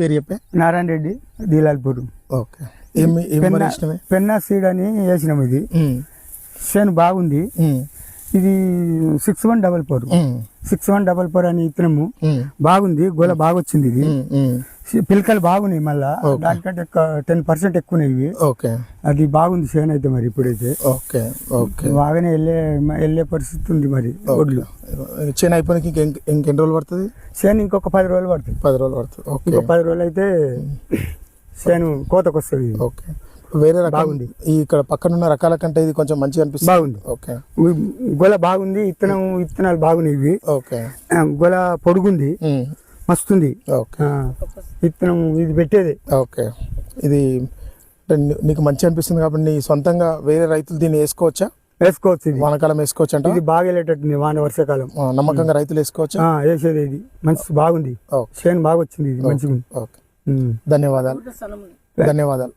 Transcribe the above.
పేరు చెప్పే? Narayana Reddy Dilalpur. Okay. Penna seed అని వేసినాం ఇది. చేను బాగుంది. ఇది six one double four. Six one double four అని ఇత్తనము. ఉమ్, బాగుంది గోల బాగా వచ్చింది ఇది. పిలకలు బాగున్నాయి మళ్ళా. దానికంటే టెన్ పర్సెంట్ ఎక్కువనే ఇవి. ఓకే. అది బాగుంది చేను అయితే మరి ఇప్పుడైతే. Okay okay. బాగానే వెళ్ళే వెళ్ళే పరిస్థితి ఉంది మరి ఒడ్లు చేను అయిపోయినాక ఇంక ఇంక- ఇంకెన్ని రోజులు పడుతుంది? చేను ఇంకొక పది రోజులు పడుతుంది. పది రోజులు పడుతుంది. ఓకే. ఇంకొక పది రోజులు అయితే చేను కోతకు వస్తుంది. ఓకే. వేరే బాగుంది. ఈ ఇక్కడ పక్కన ఉన్న రకాల కంటే ఇది కొంచెం మంచిగా అనిపిస్తుంది. బాగుంది. ఓకే. గొల బాగుంది ఇత్తనం ఇత్తనాలు బాగున్నాయి ఇవి. ఓకే. గొల పొడుగుంది. మస్తుంది. ఇత్తనం ఇది పెట్టేది. ఓకే. ఇది నీకు మంచి అనిపిస్తుంది కాబట్టి నీ సొంతంగా వేరే రైతులు దీన్ని వేసుకోవచ్చా? వేసుకోవచ్చు ఇది. వానకాలం వేసుకోవచ్చు అంట ఇది బాగా వెళ్ళేటట్టుంది వాన వర్షాకాలం. నమ్మకంగా రైతులు వేసుకోవచ్చా? ఆ, వేసేది ఇది. మంచి బాగుంది. ఓకే. చేను బాగా వచ్చింది ఇది మంచిగా. ధన్యవాదాలు. ధన్యవాదాలు.